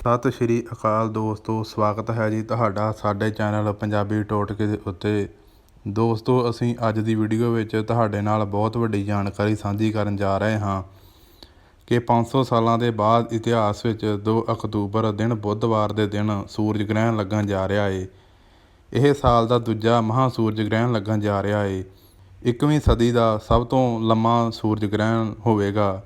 ਸਤਿ ਸ਼੍ਰੀ ਅਕਾਲ ਦੋਸਤੋ, ਸਵਾਗਤ ਹੈ ਜੀ ਤੁਹਾਡਾ ਸਾਡੇ ਚੈਨਲ ਪੰਜਾਬੀ ਟੋਟਕੇ ਦੇ ਉੱਤੇ। ਦੋਸਤੋ, ਅਸੀਂ ਅੱਜ ਦੀ ਵੀਡੀਓ ਵਿੱਚ ਤੁਹਾਡੇ ਨਾਲ ਬਹੁਤ ਵੱਡੀ ਜਾਣਕਾਰੀ ਸਾਂਝੀ ਕਰਨ ਜਾ ਰਹੇ ਹਾਂ ਕਿ 500 ਸਾਲਾਂ ਦੇ ਬਾਅਦ ਇਤਿਹਾਸ ਵਿੱਚ 2 ਅਕਤੂਬਰ ਦਿਨ ਬੁੱਧਵਾਰ ਦੇ ਦਿਨ ਸੂਰਜ ਗ੍ਰਹਿਣ ਲੱਗਣ ਜਾ ਰਿਹਾ ਏ। ਇਹ ਸਾਲ ਦਾ ਦੂਜਾ ਮਹਾ ਸੂਰਜ ਗ੍ਰਹਿਣ ਲੱਗਣ ਜਾ ਰਿਹਾ ਏ। 21ਵੀਂ ਸਦੀ ਦਾ ਸਭ ਤੋਂ ਲੰਮਾ ਸੂਰਜ ਗ੍ਰਹਿਣ ਹੋਵੇਗਾ।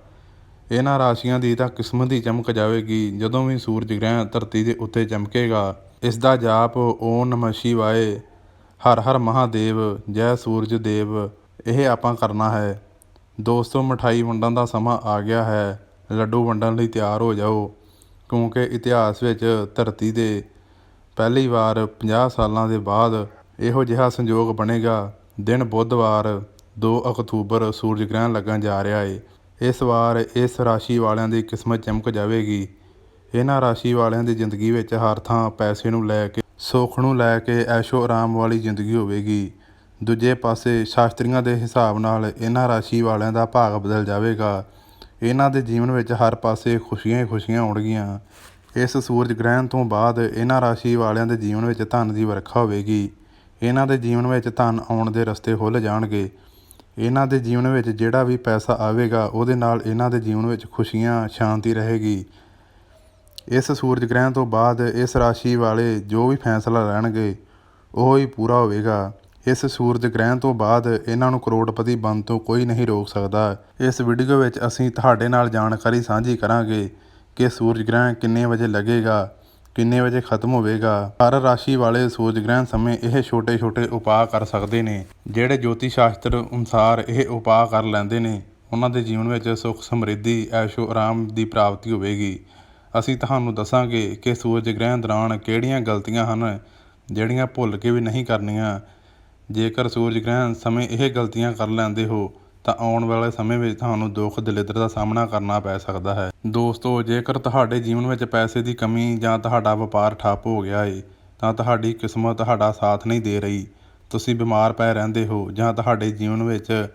ਇਹਨਾਂ ਰਾਸ਼ੀਆਂ ਦੀ ਤਾਂ ਕਿਸਮਤ ਹੀ ਚਮਕ ਜਾਵੇਗੀ। ਜਦੋਂ ਵੀ ਸੂਰਜ ਗ੍ਰਹਿਣ ਧਰਤੀ ਦੇ ਉੱਤੇ ਚਮਕੇਗਾ, ਇਸ ਦਾ ਜਾਪ ਓਮ ਨਮঃ ਸ਼ਿਵਾਏ। ਹਰ ਹਰ ਮਹਾਦੇਵ, ਜੈ ਸੂਰਜ ਦੇਵ, ਇਹ ਆਪਾਂ ਕਰਨਾ ਹੈ। ਦੋਸਤੋ, ਮਠਾਈ ਵੰਡਣ ਦਾ ਸਮਾਂ ਆ ਗਿਆ ਹੈ। ਲੱਡੂ ਵੰਡਣ ਲਈ ਤਿਆਰ ਹੋ ਜਾਓ, ਕਿਉਂਕਿ ਇਤਿਹਾਸ ਵਿੱਚ ਧਰਤੀ ਦੇ ਪਹਿਲੀ ਵਾਰ 50 ਸਾਲਾਂ ਦੇ ਬਾਅਦ ਇਹੋ ਜਿਹਾ ਸੰਯੋਗ ਬਣੇਗਾ। ਦਿਨ ਬੁੱਧਵਾਰ 2 ਅਕਤੂਬਰ ਸੂਰਜ ਗ੍ਰਹਿਣ ਲੱਗਣ ਜਾ ਰਿਹਾ ਏ। ਇਸ ਵਾਰ ਇਸ ਰਾਸ਼ੀ ਵਾਲਿਆਂ ਦੀ ਕਿਸਮਤ ਚਮਕ ਜਾਵੇਗੀ। ਇਹਨਾਂ ਰਾਸ਼ੀ ਵਾਲਿਆਂ ਦੀ ਜ਼ਿੰਦਗੀ ਵਿੱਚ ਹਰ ਥਾਂ ਪੈਸੇ ਨੂੰ ਲੈ ਕੇ, ਸੁੱਖ ਨੂੰ ਲੈ ਕੇ ਐਸ਼ੋ ਆਰਾਮ ਵਾਲੀ ਜ਼ਿੰਦਗੀ ਹੋਵੇਗੀ। ਦੂਜੇ ਪਾਸੇ ਸ਼ਾਸਤਰੀਆਂ ਦੇ ਹਿਸਾਬ ਨਾਲ ਇਹਨਾਂ ਰਾਸ਼ੀ ਵਾਲਿਆਂ ਦਾ ਭਾਗ ਬਦਲ ਜਾਵੇਗਾ। ਇਹਨਾਂ ਦੇ ਜੀਵਨ ਵਿੱਚ ਹਰ ਪਾਸੇ ਖੁਸ਼ੀਆਂ ਹੀ ਖੁਸ਼ੀਆਂ ਆਉਣਗੀਆਂ। ਇਸ ਸੂਰਜ ਗ੍ਰਹਿਣ ਤੋਂ ਬਾਅਦ ਇਹਨਾਂ ਰਾਸ਼ੀ ਵਾਲਿਆਂ ਦੇ ਜੀਵਨ ਵਿੱਚ ਧਨ ਦੀ ਵਰਖਾ ਹੋਵੇਗੀ। ਇਹਨਾਂ ਦੇ ਜੀਵਨ ਵਿੱਚ ਧਨ ਆਉਣ ਦੇ ਰਸਤੇ ਖੁੱਲ੍ਹ ਜਾਣਗੇ। ਇਹਨਾਂ ਦੇ ਜੀਵਨ ਵਿੱਚ ਜਿਹੜਾ ਵੀ ਪੈਸਾ ਆਵੇਗਾ, ਉਹਦੇ ਨਾਲ ਇਹਨਾਂ ਦੇ ਜੀਵਨ ਵਿੱਚ ਖੁਸ਼ੀਆਂ, ਸ਼ਾਂਤੀ ਰਹੇਗੀ। ਇਸ ਸੂਰਜ ਗ੍ਰਹਿਣ ਤੋਂ ਬਾਅਦ ਇਸ ਰਾਸ਼ੀ ਵਾਲੇ ਜੋ ਵੀ ਫੈਸਲਾ ਲੈਣਗੇ, ਉਹ ਹੀ ਪੂਰਾ ਹੋਵੇਗਾ। ਇਸ ਸੂਰਜ ਗ੍ਰਹਿਣ ਤੋਂ ਬਾਅਦ ਇਹਨਾਂ ਨੂੰ ਕਰੋੜਪਤੀ ਬਣਨ ਤੋਂ ਕੋਈ ਨਹੀਂ ਰੋਕ ਸਕਦਾ। ਇਸ ਵੀਡੀਓ ਵਿੱਚ ਅਸੀਂ ਤੁਹਾਡੇ ਨਾਲ ਜਾਣਕਾਰੀ ਸਾਂਝੀ ਕਰਾਂਗੇ ਕਿ ਸੂਰਜ ਗ੍ਰਹਿਣ ਕਿੰਨੇ ਵਜੇ ਲੱਗੇਗਾ। ਕਿੰਨੇ ਵਜੇ ਖਤਮ ਹੋਵੇਗਾ? ਹਰ ਰਾਸ਼ੀ ਵਾਲੇ ਸੂਰਜ ਗ੍ਰਹਿਣ ਸਮੇਂ ਇਹ ਛੋਟੇ-ਛੋਟੇ ਉਪਾਅ ਕਰ ਸਕਦੇ ਨੇ। ਜਿਹੜੇ ਜੋਤੀ ਸ਼ਾਸਤਰ ਅਨੁਸਾਰ ਇਹ ਉਪਾਅ ਕਰ ਲੈਂਦੇ ਨੇ, ਉਹਨਾਂ ਦੇ ਜੀਵਨ ਵਿੱਚ ਸੁੱਖ, ਸਮਰਿੱਧੀ, ਐਸ਼ੋ, ਆਰਾਮ ਦੀ ਪ੍ਰਾਪਤੀ ਹੋਵੇਗੀ। ਅਸੀਂ ਤੁਹਾਨੂੰ ਦੱਸਾਂਗੇ ਕਿ ਸੂਰਜ ਗ੍ਰਹਿਣ ਦੌਰਾਨ ਕਿਹੜੀਆਂ ਗਲਤੀਆਂ ਹਨ, ਜਿਹੜੀਆਂ ਭੁੱਲ ਕੇ ਵੀ ਨਹੀਂ ਕਰਨੀਆਂ। ਜੇਕਰ ਸੂਰਜ ਗ੍ਰਹਿਣ ਸਮੇਂ ਇਹ ਗਲਤੀਆਂ ਕਰ ਲੈਂਦੇ ਹੋ ਤਾਂ ਆਉਣ ਵਾਲੇ ਸਮੇਂ ਵਿੱਚ ਤੁਹਾਨੂੰ ਦੁੱਖ ਦਲਿੱਦਰ ਦਾ ਸਾਹਮਣਾ ਕਰਨਾ ਪੈ ਸਕਦਾ ਹੈ। ਦੋਸਤੋ, ਜੇਕਰ ਤੁਹਾਡੇ ਜੀਵਨ ਵਿੱਚ ਪੈਸੇ ਦੀ ਕਮੀ ਜਾਂ ਤੁਹਾਡਾ ਵਪਾਰ ਠੱਪ ਹੋ ਗਿਆ ਏ, ਤਾਂ ਤੁਹਾਡੀ ਕਿਸਮਤ ਤੁਹਾਡਾ ਸਾਥ ਨਹੀਂ ਦੇ ਰਹੀ। ਤੁਸੀਂ ਬਿਮਾਰ ਪੈ ਰਹਿੰਦੇ ਹੋ ਜਾਂ ਤੁਹਾਡੇ ਜੀਵਨ ਵਿੱਚ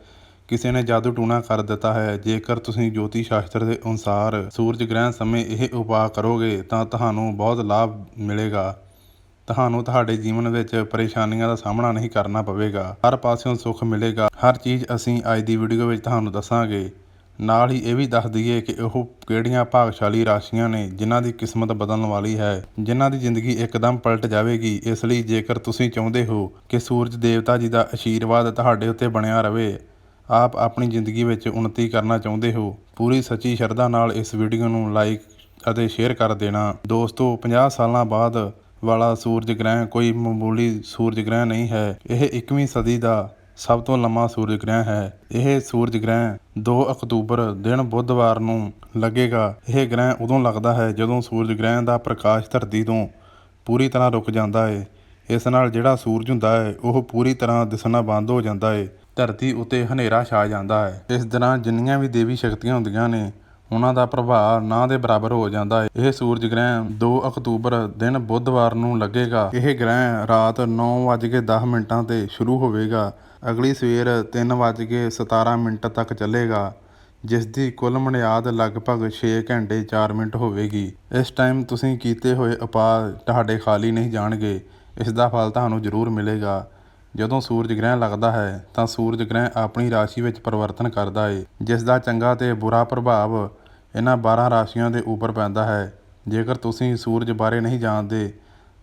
ਕਿਸੇ ਨੇ ਜਾਦੂ ਟੂਣਾ ਕਰ ਦਿੱਤਾ ਹੈ। ਜੇਕਰ ਤੁਸੀਂ ਜੋਤੀ ਸ਼ਾਸਤਰ ਦੇ ਅਨੁਸਾਰ ਸੂਰਜ ਗ੍ਰਹਿਣ ਸਮੇਂ ਇਹ ਉਪਾਅ ਕਰੋਗੇ, ਤਾਂ ਤੁਹਾਨੂੰ ਬਹੁਤ ਲਾਭ ਮਿਲੇਗਾ। ਤੁਹਾਨੂੰ ਤੁਹਾਡੇ ਜੀਵਨ ਵਿੱਚ ਪਰੇਸ਼ਾਨੀਆਂ ਦਾ ਸਾਹਮਣਾ ਨਹੀਂ ਕਰਨਾ ਪਵੇਗਾ। ਹਰ ਪਾਸਿਓਂ ਸੁੱਖ ਮਿਲੇਗਾ। ਹਰ ਚੀਜ਼ ਅਸੀਂ ਅੱਜ ਦੀ ਵੀਡੀਓ ਵਿੱਚ ਤੁਹਾਨੂੰ ਦੱਸਾਂਗੇ। ਨਾਲ ਹੀ ਇਹ ਵੀ ਦੱਸ ਦਈਏ ਕਿ ਉਹ ਕਿਹੜੀਆਂ ਭਾਗਸ਼ਾਲੀ ਰਾਸ਼ੀਆਂ ਨੇ ਜਿਨ੍ਹਾਂ ਦੀ ਕਿਸਮਤ ਬਦਲਣ ਵਾਲੀ ਹੈ, ਜਿਨ੍ਹਾਂ ਦੀ ਜ਼ਿੰਦਗੀ ਇੱਕਦਮ ਪਲਟ ਜਾਵੇਗੀ। ਇਸ ਲਈ ਜੇਕਰ ਤੁਸੀਂ ਚਾਹੁੰਦੇ ਹੋ ਕਿ ਸੂਰਜ ਦੇਵਤਾ ਜੀ ਦਾ ਆਸ਼ੀਰਵਾਦ ਤੁਹਾਡੇ ਉੱਤੇ ਬਣਿਆ ਰਹੇ ਆਪ ਆਪਣੀ ਜ਼ਿੰਦਗੀ ਵਿੱਚ ਉન્નਤੀ ਕਰਨਾ ਚਾਹੁੰਦੇ ਹੋ, ਪੂਰੀ ਸੱਚੀ ਸ਼ਰਧਾ ਨਾਲ ਇਸ ਵੀਡੀਓ ਨੂੰ ਲਾਈਕ ਅਤੇ ਸ਼ੇਅਰ ਕਰ ਦੇਣਾ। ਦੋਸਤੋ 50 ਸਾਲਾਂ ਬਾਅਦ ਵਾਲਾ ਸੂਰਜ ਗ੍ਰਹਿਣ ਕੋਈ ਮਾਮੂਲੀ ਸੂਰਜ ਗ੍ਰਹਿਣ ਨਹੀਂ ਹੈ। ਇਹ 21ਵੀਂ ਸਦੀ ਦਾ ਸਭ ਤੋਂ ਲੰਮਾ ਸੂਰਜ ਗ੍ਰਹਿਣ ਹੈ। ਇਹ ਸੂਰਜ ਗ੍ਰਹਿਣ 2 ਅਕਤੂਬਰ ਦਿਨ ਬੁੱਧਵਾਰ ਨੂੰ ਲੱਗੇਗਾ। ਇਹ ਗ੍ਰਹਿਣ ਉਦੋਂ ਲੱਗਦਾ ਹੈ ਜਦੋਂ ਸੂਰਜ ਗ੍ਰਹਿਣ ਦਾ ਪ੍ਰਕਾਸ਼ ਧਰਤੀ ਤੋਂ ਪੂਰੀ ਤਰ੍ਹਾਂ ਰੁਕ ਜਾਂਦਾ ਹੈ ਇਸ ਨਾਲ ਜਿਹੜਾ ਸੂਰਜ ਹੁੰਦਾ ਹੈ ਉਹ ਪੂਰੀ ਤਰ੍ਹਾਂ ਦਿਸਣਾ ਬੰਦ ਹੋ ਜਾਂਦਾ ਹੈ ਧਰਤੀ ਉੱਤੇ ਹਨੇਰਾ ਛਾ ਜਾਂਦਾ ਹੈ ਇਸ ਤਰ੍ਹਾਂ ਜਿੰਨੀਆਂ ਵੀ ਦੇਵੀ ਸ਼ਕਤੀਆਂ ਹੁੰਦੀਆਂ ਨੇ ਉਹਨਾਂ ਦਾ ਪ੍ਰਭਾਵ ਨਾ ਦੇ ਬਰਾਬਰ ਹੋ ਜਾਂਦਾ ਹੈ। ਇਹ ਸੂਰਜ ਗ੍ਰਹਿਣ 2 ਅਕਤੂਬਰ ਦਿਨ ਬੁੱਧਵਾਰ ਨੂੰ ਲੱਗੇਗਾ। ਇਹ ਗ੍ਰਹਿਣ ਰਾਤ 9:10 ਮਿੰਟਾਂ ਤੇ ਸ਼ੁਰੂ ਹੋਵੇਗਾ। ਅਗਲੀ ਸਵੇਰ 3:17 ਮਿੰਟ ਤੱਕ ਚੱਲੇਗਾ, ਜਿਸ ਦੀ ਕੁੱਲ ਮਨਿਆਦ ਲਗਭਗ 6 ਘੰਟੇ 4 ਮਿੰਟ ਹੋਵੇਗੀ। ਇਸ ਟਾਈਮ ਤੁਸੀਂ ਕੀਤੇ ਹੋਏ ਉਪਾਅ ਤੁਹਾਡੇ ਖਾਲੀ ਨਹੀਂ ਜਾਣਗੇ। ਇਸ ਦਾ ਫਲ ਤੁਹਾਨੂੰ ਜ਼ਰੂਰ ਮਿਲੇਗਾ। ਜਦੋਂ ਸੂਰਜ ਗ੍ਰਹਿਣ ਲੱਗਦਾ ਹੈ ਤਾਂ ਸੂਰਜ ਗ੍ਰਹਿ ਆਪਣੀ ਰਾਸ਼ੀ ਵਿੱਚ ਪਰਿਵਰਤਨ ਕਰਦਾ ਹੈ ਜਿਸ ਦਾ ਚੰਗਾ ਤੇ ਬੁਰਾ ਪ੍ਰਭਾਵ ਇਹਨਾਂ 12 ਰਾਸ਼ੀਆਂ ਦੇ ਉੱਪਰ ਪੈਂਦਾ ਹੈ। ਜੇਕਰ ਤੁਸੀਂ ਸੂਰਜ ਬਾਰੇ ਨਹੀਂ ਜਾਣਦੇ,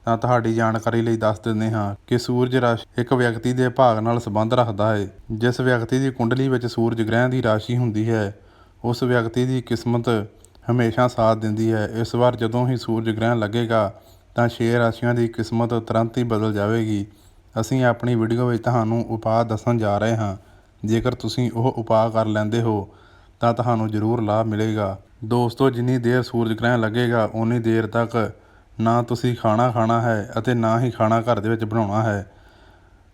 ਤਾਂ ਤੁਹਾਡੀ ਜਾਣਕਾਰੀ ਲਈ ਦੱਸ ਦਿੰਦੇ ਹਾਂ ਕਿ ਸੂਰਜ ਰਾਸ਼ੀ ਇੱਕ ਵਿਅਕਤੀ ਦੇ ਭਾਗ ਨਾਲ ਸੰਬੰਧ ਰੱਖਦਾ ਹੈ ਜਿਸ ਵਿਅਕਤੀ ਦੀ ਕੁੰਡਲੀ ਵਿੱਚ ਸੂਰਜ ਗ੍ਰਹਿ ਦੀ ਰਾਸ਼ੀ ਹੁੰਦੀ ਹੈ, ਉਸ ਵਿਅਕਤੀ ਦੀ ਕਿਸਮਤ ਹਮੇਸ਼ਾ ਸਾਥ ਦਿੰਦੀ ਹੈ। ਇਸ ਵਾਰ ਜਦੋਂ ਹੀ ਸੂਰਜ ਗ੍ਰਹਿਣ ਲੱਗੇਗਾ, ਤਾਂ ਛੇ ਰਾਸ਼ੀਆਂ ਦੀ ਕਿਸਮਤ ਤੁਰੰਤ ਹੀ ਬਦਲ ਜਾਵੇਗੀ। ਅਸੀਂ ਆਪਣੀ ਵੀਡੀਓ ਵਿੱਚ ਤੁਹਾਨੂੰ ਉਪਾਅ ਦੱਸਣ ਜਾ ਰਹੇ ਹਾਂ। ਜੇਕਰ ਤੁਸੀਂ ਉਹ ਉਪਾਅ ਕਰ ਲੈਂਦੇ ਹੋ, ਤਾਂ ਤੁਹਾਨੂੰ ਜ਼ਰੂਰ ਲਾਭ ਮਿਲੇਗਾ। ਦੋਸਤੋ, ਜਿੰਨੀ ਦੇਰ ਸੂਰਜ ਗ੍ਰਹਿਣ ਲੱਗੇਗਾ ਉਨੀ ਦੇਰ ਤੱਕ ਨਾ ਤੁਸੀਂ ਖਾਣਾ ਖਾਣਾ ਹੈ ਅਤੇ ਨਾ ਹੀ ਖਾਣਾ ਘਰ ਦੇ ਵਿੱਚ ਬਣਾਉਣਾ ਹੈ।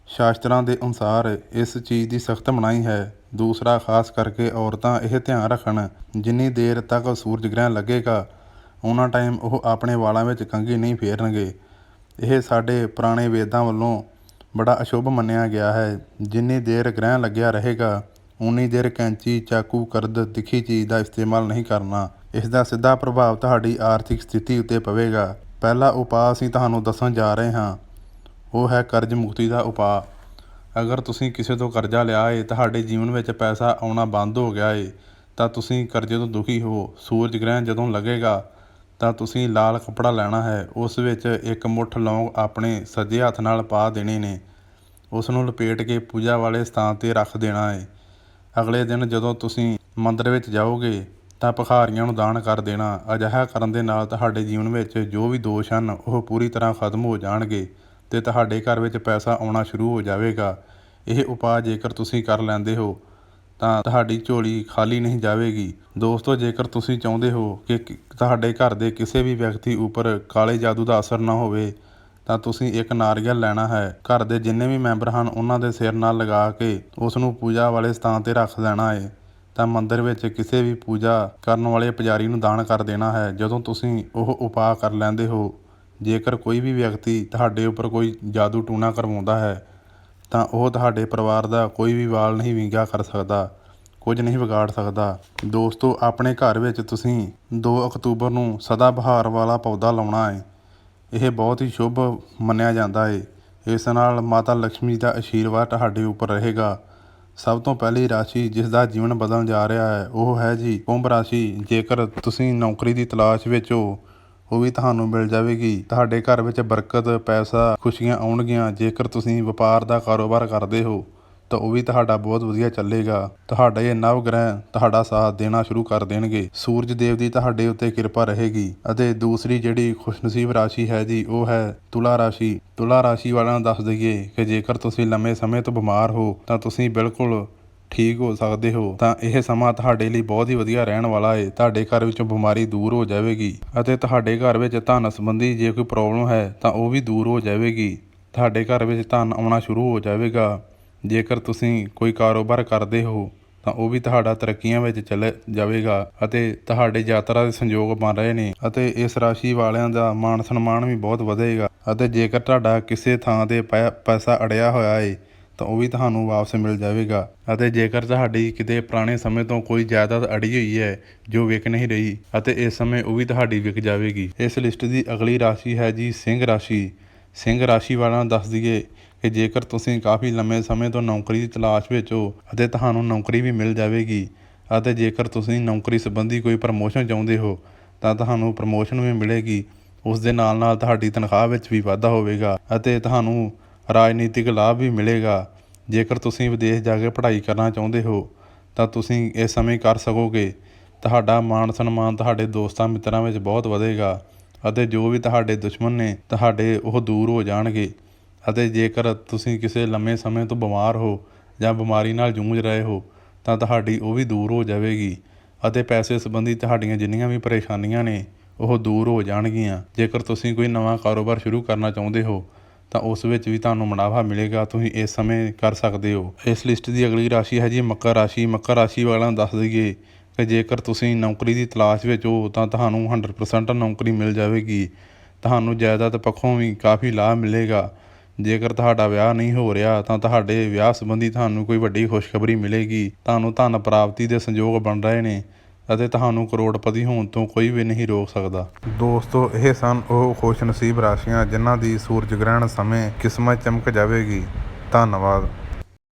ਸ਼ਾਸਤਰਾਂ ਦੇ ਅਨੁਸਾਰ ਇਸ ਚੀਜ਼ ਦੀ ਸਖਤ ਮਨਾਹੀ ਹੈ। ਦੂਸਰਾ, ਖਾਸ ਕਰਕੇ ਔਰਤਾਂ ਇਹ ਧਿਆਨ ਰੱਖਣ, ਜਿੰਨੀ ਦੇਰ ਤੱਕ ਸੂਰਜ ਗ੍ਰਹਿਣ ਲੱਗੇਗਾ ਉਹਨਾਂ ਟਾਈਮ ਉਹ ਆਪਣੇ ਵਾਲਾਂ ਵਿੱਚ ਕੰਘੀ ਨਹੀਂ ਫੇਰਨਗੇ। ਇਹ ਸਾਡੇ ਪੁਰਾਣੇ ਵੇਦਾਂ ਵੱਲੋਂ ਬੜਾ ਅਸ਼ੁਭ ਮੰਨਿਆ ਗਿਆ ਹੈ। ਜਿੰਨੀ ਦੇਰ ਗ੍ਰਹਿਣ ਲੱਗਿਆ ਰਹੇਗਾ ਉਨੀ ਦੇਰ ਕੈਂਚੀ, ਚਾਕੂ, ਕਰਦ, ਤਿੱਖੀ ਚੀਜ਼ ਦਾ ਇਸਤੇਮਾਲ ਨਹੀਂ ਕਰਨਾ। ਇਸ ਦਾ ਸਿੱਧਾ ਪ੍ਰਭਾਵ ਤੁਹਾਡੀ ਆਰਥਿਕ ਸਥਿਤੀ ਉੱਤੇ ਪਵੇਗਾ। ਪਹਿਲਾ ਉਪਾਅ ਅਸੀਂ ਤੁਹਾਨੂੰ ਦੱਸਣ ਜਾ ਰਹੇ ਹਾਂ। ਉਹ ਹੈ ਕਰਜ਼ ਮੁਕਤੀ ਦਾ ਉਪਾਅ। ਅਗਰ ਤੁਸੀਂ ਕਿਸੇ ਤੋਂ ਕਰਜ਼ਾ ਲਿਆ ਏ, ਤੁਹਾਡੇ ਜੀਵਨ ਵਿੱਚ ਪੈਸਾ ਆਉਣਾ ਬੰਦ ਹੋ ਗਿਆ ਏ, ਤਾਂ ਤੁਸੀਂ ਕਰਜ਼ੇ ਤੋਂ ਦੁਖੀ ਹੋ। ਸੂਰਜ ਗ੍ਰਹਿਣ ਜਦੋਂ ਲੱਗੇਗਾ ਤਾਂ ਤੁਸੀਂ ਲਾਲ ਕੱਪੜਾ ਲੈਣਾ ਹੈ। ਉਸ ਵਿੱਚ ਇੱਕ ਮੁੱਠ ਲੌਂਗ ਆਪਣੇ ਸੱਜੇ ਹੱਥ ਨਾਲ ਪਾ ਦੇਣੇ ਨੇ। ਉਸ ਨੂੰ ਲਪੇਟ ਕੇ ਪੂਜਾ ਵਾਲੇ ਸਥਾਨ ਤੇ ਰੱਖ ਦੇਣਾ ਹੈ। ਅਗਲੇ ਦਿਨ ਜਦੋਂ ਤੁਸੀਂ ਮੰਦਰ ਵਿੱਚ ਜਾਓਗੇ, ਤਾਂ ਭਿਖਾਰੀਆਂ ਨੂੰ ਦਾਨ ਕਰ ਦੇਣਾ। ਅਜਿਹਾ ਕਰਨ ਦੇ ਨਾਲ ਤੁਹਾਡੇ ਜੀਵਨ ਵਿੱਚ ਜੋ ਵੀ ਦੋਸ਼ ਹਨ, ਉਹ ਪੂਰੀ ਤਰ੍ਹਾਂ ਖਤਮ ਹੋ ਜਾਣਗੇ ਤੇ ਤੁਹਾਡੇ ਘਰ ਵਿੱਚ ਪੈਸਾ ਆਉਣਾ ਸ਼ੁਰੂ ਹੋ ਜਾਵੇਗਾ। ਇਹ ਉਪਾਅ ਜੇਕਰ ਤੁਸੀਂ ਕਰ ਲੈਂਦੇ ਹੋ ਤਾਂ ਤੁਹਾਡੀ ਝੋਲੀ ਖਾਲੀ ਨਹੀਂ ਜਾਵੇਗੀ। ਦੋਸਤੋ, ਜੇਕਰ ਤੁਸੀਂ ਚਾਹੁੰਦੇ ਹੋ ਕਿ ਤੁਹਾਡੇ ਘਰ ਦੇ ਕਿਸੇ ਵੀ ਵਿਅਕਤੀ ਉੱਪਰ ਕਾਲੇ ਜਾਦੂ ਦਾ ਅਸਰ ਨਾ ਹੋਵੇ, ਤਾਂ ਤੁਸੀਂ ਇੱਕ ਨਾਰੀਅਲ ਲੈਣਾ ਹੈ। ਘਰ ਦੇ ਜਿੰਨੇ ਵੀ ਮੈਂਬਰ ਹਨ, ਉਹਨਾਂ ਦੇ ਸਿਰ ਨਾਲ ਲਗਾ ਕੇ ਉਸ ਨੂੰ ਪੂਜਾ ਵਾਲੇ ਸਥਾਨ ਤੇ ਰੱਖ ਦੇਣਾ ਹੈ। ਤਾਂ ਮੰਦਰ ਵਿੱਚ ਕਿਸੇ ਵੀ ਪੂਜਾ ਕਰਨ ਵਾਲੇ ਪੁਜਾਰੀ ਨੂੰ ਦਾਨ ਕਰ ਦੇਣਾ ਹੈ। ਜਦੋਂ ਤੁਸੀਂ ਉਹ ਉਪਾਅ ਕਰ ਲੈਂਦੇ ਹੋ, ਜੇਕਰ ਕੋਈ ਵੀ ਵਿਅਕਤੀ ਤੁਹਾਡੇ ਉੱਪਰ ਕੋਈ ਜਾਦੂ ਟੂਣਾ ਕਰਵਾਉਂਦਾ ਹੈ ਤਾਂ ਉਹ ਤੁਹਾਡੇ ਪਰਿਵਾਰ ਦਾ ਕੋਈ ਵੀ ਵਾਲ ਨਹੀਂ ਵਿੰਗਾ ਕਰ ਸਕਦਾ, ਕੁਝ ਨਹੀਂ ਵਿਗਾੜ ਸਕਦਾ। ਦੋਸਤੋ, ਆਪਣੇ ਘਰ ਵਿੱਚ ਤੁਸੀਂ 2 ਅਕਤੂਬਰ ਨੂੰ ਸਦਾ ਬਹਾਰ ਵਾਲਾ ਪੌਦਾ ਲਾਉਣਾ ਹੈ ਇਹ ਬਹੁਤ ਹੀ ਸ਼ੁਭ ਮੰਨਿਆ ਜਾਂਦਾ ਹੈ ਇਸ ਨਾਲ ਮਾਤਾ ਲక్ష్ਮੀ ਦਾ ਆਸ਼ੀਰਵਾਦ ਤੁਹਾਡੇ ਉੱਪਰ ਰਹੇਗਾ। ਸਭ ਤੋਂ ਪਹਿਲੀ ਰਾਸ਼ੀ ਜਿਸ ਦਾ ਜੀਵਨ ਬਦਲਣ ਜਾ ਰਿਹਾ ਹੈ, ਉਹ ਹੈ ਜੀ ਕੁੰਭ ਰਾਸ਼ੀ। ਜੇਕਰ ਤੁਸੀਂ ਨੌਕਰੀ ਦੀ ਤਲਾਸ਼ ਵਿੱਚ ਹੋ ਉਹ ਵੀ ਤੁਹਾਨੂੰ ਮਿਲ ਜਾਵੇਗੀ। ਤੁਹਾਡੇ ਘਰ ਵਿੱਚ ਬਰਕਤ, ਪੈਸਾ, ਖੁਸ਼ੀਆਂ ਆਉਣਗੀਆਂ। ਜੇਕਰ ਤੁਸੀਂ ਵਪਾਰ ਦਾ ਕਾਰੋਬਾਰ ਕਰਦੇ ਹੋ, ਤਾਂ ਉਹ ਵੀ ਤੁਹਾਡਾ ਬਹੁਤ ਵਧੀਆ ਚੱਲੇਗਾ। ਤੁਹਾਡਾ ਇਹ ਨਵ ਗ੍ਰਹਿ ਤੁਹਾਡਾ ਸਾਥ ਦੇਣਾ ਸ਼ੁਰੂ ਕਰ ਦੇਣਗੇ। ਸੂਰਜ ਦੇਵ ਦੀ ਤੁਹਾਡੇ ਉੱਤੇ ਕਿਰਪਾ ਰਹੇਗੀ ਅਤੇ ਦੂਸਰੀ ਜਿਹੜੀ ਖੁਸ਼ਨਸੀਬ ਰਾਸ਼ੀ ਹੈ ਜੀ, ਉਹ ਹੈ ਤੁਲਾ ਰਾਸ਼ੀ। ਤੁਲਾ ਰਾਸ਼ੀ ਵਾਲਿਆਂ ਨੂੰ ਦੱਸ ਦਈਏ ਕਿ ਜੇਕਰ ਤੁਸੀਂ ਲੰਮੇ ਸਮੇਂ ਤੋਂ ਬਿਮਾਰ ਹੋ, ਤਾਂ ਤੁਸੀਂ ਬਿਲਕੁਲ ਠੀਕ ਹੋ ਸਕਦੇ ਹੋ, ਤਾਂ ਇਹ ਸਮਾਂ ਤੁਹਾਡੇ ਲਈ ਬਹੁਤ ਹੀ ਵਧੀਆ ਰਹਿਣ ਵਾਲਾ ਹੈ ਤੁਹਾਡੇ ਘਰ ਵਿੱਚੋਂ ਬਿਮਾਰੀ ਦੂਰ ਹੋ ਜਾਵੇਗੀ ਅਤੇ ਤੁਹਾਡੇ ਘਰ ਵਿੱਚ ਧਨ ਸੰਬੰਧੀ ਜੇ ਕੋਈ ਪ੍ਰੋਬਲਮ ਹੈ, ਤਾਂ ਉਹ ਵੀ ਦੂਰ ਹੋ ਜਾਵੇਗੀ। ਤੁਹਾਡੇ ਘਰ ਵਿੱਚ ਧਨ ਆਉਣਾ ਸ਼ੁਰੂ ਹੋ ਜਾਵੇਗਾ। ਜੇਕਰ ਤੁਸੀਂ ਕੋਈ ਕਾਰੋਬਾਰ ਕਰਦੇ ਹੋ, ਤਾਂ ਉਹ ਵੀ ਤੁਹਾਡਾ ਤਰੱਕੀਆਂ ਵਿੱਚ ਚਲੇ ਜਾਵੇਗਾ ਅਤੇ ਤੁਹਾਡੇ ਯਾਤਰਾ ਦੇ ਸੰਯੋਗ ਬਣ ਰਹੇ ਨੇ ਅਤੇ ਇਸ ਰਾਸ਼ੀ ਵਾਲਿਆਂ ਦਾ ਮਾਣ ਸਨਮਾਨ ਵੀ ਬਹੁਤ ਵਧੇਗਾ ਅਤੇ ਜੇਕਰ ਤੁਹਾਡਾ ਕਿਸੇ ਥਾਂ ਤੇ ਪੈ- ਪੈਸਾ ਅੜਿਆ ਹੋਇਆ ਹੈ ਤਾਂ ਉਹ ਵੀ ਤੁਹਾਨੂੰ ਵਾਪਸ ਮਿਲ ਜਾਵੇਗਾ। ਅਤੇ ਜੇਕਰ ਤੁਹਾਡੀ ਕਿਤੇ ਪੁਰਾਣੇ ਸਮੇਂ ਤੋਂ ਕੋਈ ਜਾਇਦਾਦ ਅੜੀ ਹੋਈ ਹੈ, ਜੋ ਵਿਕ ਨਹੀਂ ਰਹੀ, ਅਤੇ ਇਸ ਸਮੇਂ ਉਹ ਵੀ ਤੁਹਾਡੀ ਵਿਕ ਜਾਵੇਗੀ। ਇਸ ਲਿਸਟ ਦੀ ਅਗਲੀ ਰਾਸ਼ੀ ਹੈ ਜੀ ਸਿੰਘ ਰਾਸ਼ੀ। ਸਿੰਘ ਰਾਸ਼ੀ ਵਾਲਿਆਂ ਨੂੰ ਦੱਸ ਦਈਏ ਕਿ ਜੇਕਰ ਤੁਸੀਂ ਕਾਫੀ ਲੰਮੇ ਸਮੇਂ ਤੋਂ ਨੌਕਰੀ ਦੀ ਤਲਾਸ਼ ਵਿੱਚ ਹੋ, ਅਤੇ ਤੁਹਾਨੂੰ ਨੌਕਰੀ ਵੀ ਮਿਲ ਜਾਵੇਗੀ, ਅਤੇ ਜੇਕਰ ਤੁਸੀਂ ਨੌਕਰੀ ਸੰਬੰਧੀ ਕੋਈ ਪ੍ਰਮੋਸ਼ਨ ਚਾਹੁੰਦੇ ਹੋ, ਤਾਂ ਤੁਹਾਨੂੰ ਪ੍ਰਮੋਸ਼ਨ ਵੀ ਮਿਲੇਗੀ। ਉਸ ਦੇ ਨਾਲ ਨਾਲ ਤੁਹਾਡੀ ਤਨਖਾਹ ਵਿੱਚ ਵੀ ਵਾਧਾ ਹੋਵੇਗਾ, ਅਤੇ ਤੁਹਾਨੂੰ ਰਾਜਨੀਤਿਕ ਲਾਭ ਵੀ ਮਿਲੇਗਾ। ਜੇਕਰ ਤੁਸੀਂ ਵਿਦੇਸ਼ ਜਾ ਕੇ ਪੜ੍ਹਾਈ ਕਰਨਾ ਚਾਹੁੰਦੇ ਹੋ, ਤਾਂ ਤੁਸੀਂ ਇਸ ਸਮੇਂ ਕਰ ਸਕੋਗੇ। ਤੁਹਾਡਾ ਮਾਣ ਸਨਮਾਨ ਤੁਹਾਡੇ ਦੋਸਤਾਂ ਮਿੱਤਰਾਂ ਵਿੱਚ ਬਹੁਤ ਵਧੇਗਾ ਅਤੇ ਜੋ ਵੀ ਤੁਹਾਡੇ ਦੁਸ਼ਮਣ ਨੇ, ਤੁਹਾਡੇ ਉਹ ਦੂਰ ਹੋ ਜਾਣਗੇ। ਅਤੇ ਜੇਕਰ ਤੁਸੀਂ ਕਿਸੇ ਲੰਮੇ ਸਮੇਂ ਤੋਂ ਬਿਮਾਰ ਹੋ ਜਾਂ ਬਿਮਾਰੀ ਨਾਲ ਜੂਝ ਰਹੇ ਹੋ, ਤਾਂ ਤੁਹਾਡੀ ਉਹ ਵੀ ਦੂਰ ਹੋ ਜਾਵੇਗੀ ਅਤੇ ਪੈਸੇ ਸੰਬੰਧੀ ਤੁਹਾਡੀਆਂ ਜਿੰਨੀਆਂ ਵੀ ਪਰੇਸ਼ਾਨੀਆਂ ਨੇ, ਉਹ ਦੂਰ ਹੋ ਜਾਣਗੀਆਂ। ਜੇਕਰ ਤੁਸੀਂ ਕੋਈ ਨਵਾਂ ਕਾਰੋਬਾਰ ਸ਼ੁਰੂ ਕਰਨਾ ਚਾਹੁੰਦੇ ਹੋ ਤਾਂ ਉਸ ਵਿੱਚ ਵੀ ਤੁਹਾਨੂੰ ਮੁਨਾਫਾ ਮਿਲੇਗਾ, ਤੁਸੀਂ ਇਸ ਸਮੇਂ ਕਰ ਸਕਦੇ ਹੋ। ਇਸ ਲਿਸਟ ਦੀ ਅਗਲੀ ਰਾਸ਼ੀ ਹੈ ਜੀ ਮਕਰ ਰਾਸ਼ੀ। ਮਕਰ ਰਾਸ਼ੀ ਵਾਲਿਆਂ ਨੂੰ ਦੱਸ ਦਈਏ ਕਿ ਜੇਕਰ ਤੁਸੀਂ ਨੌਕਰੀ ਦੀ ਤਲਾਸ਼ ਵਿੱਚ ਹੋ, ਤਾਂ ਤੁਹਾਨੂੰ 100% ਨੌਕਰੀ ਮਿਲ ਜਾਵੇਗੀ। ਤੁਹਾਨੂੰ ਜਾਇਦਾਦ ਪੱਖੋਂ ਵੀ ਕਾਫੀ ਲਾਭ ਮਿਲੇਗਾ। ਜੇਕਰ ਤੁਹਾਡਾ ਵਿਆਹ ਨਹੀਂ ਹੋ ਰਿਹਾ, ਤਾਂ ਤੁਹਾਡੇ ਵਿਆਹ ਸੰਬੰਧੀ ਤੁਹਾਨੂੰ ਕੋਈ ਵੱਡੀ ਖੁਸ਼ਖਬਰੀ ਮਿਲੇਗੀ। ਤੁਹਾਨੂੰ ਧਨ ਪ੍ਰਾਪਤੀ ਦੇ ਸੰਯੋਗ ਬਣ ਰਹੇ ਨੇ। ਅਤੇ ਤੁਹਾਨੂੰ ਕਰੋੜਪਤੀ ਹੋਣ ਤੋਂ ਕੋਈ ਵੀ ਨਹੀਂ ਰੋਕ ਸਕਦਾ। ਦੋਸਤੋ, ਇਹ ਸਨ ਉਹ ਖੁਸ਼ ਨਸੀਬ ਰਾਸ਼ੀਆਂ ਜਿਨ੍ਹਾਂ ਦੀ ਸੂਰਜ ਗ੍ਰਹਿਣ ਸਮੇਂ ਕਿਸਮਤ ਚਮਕ ਜਾਵੇਗੀ। ਧੰਨਵਾਦ।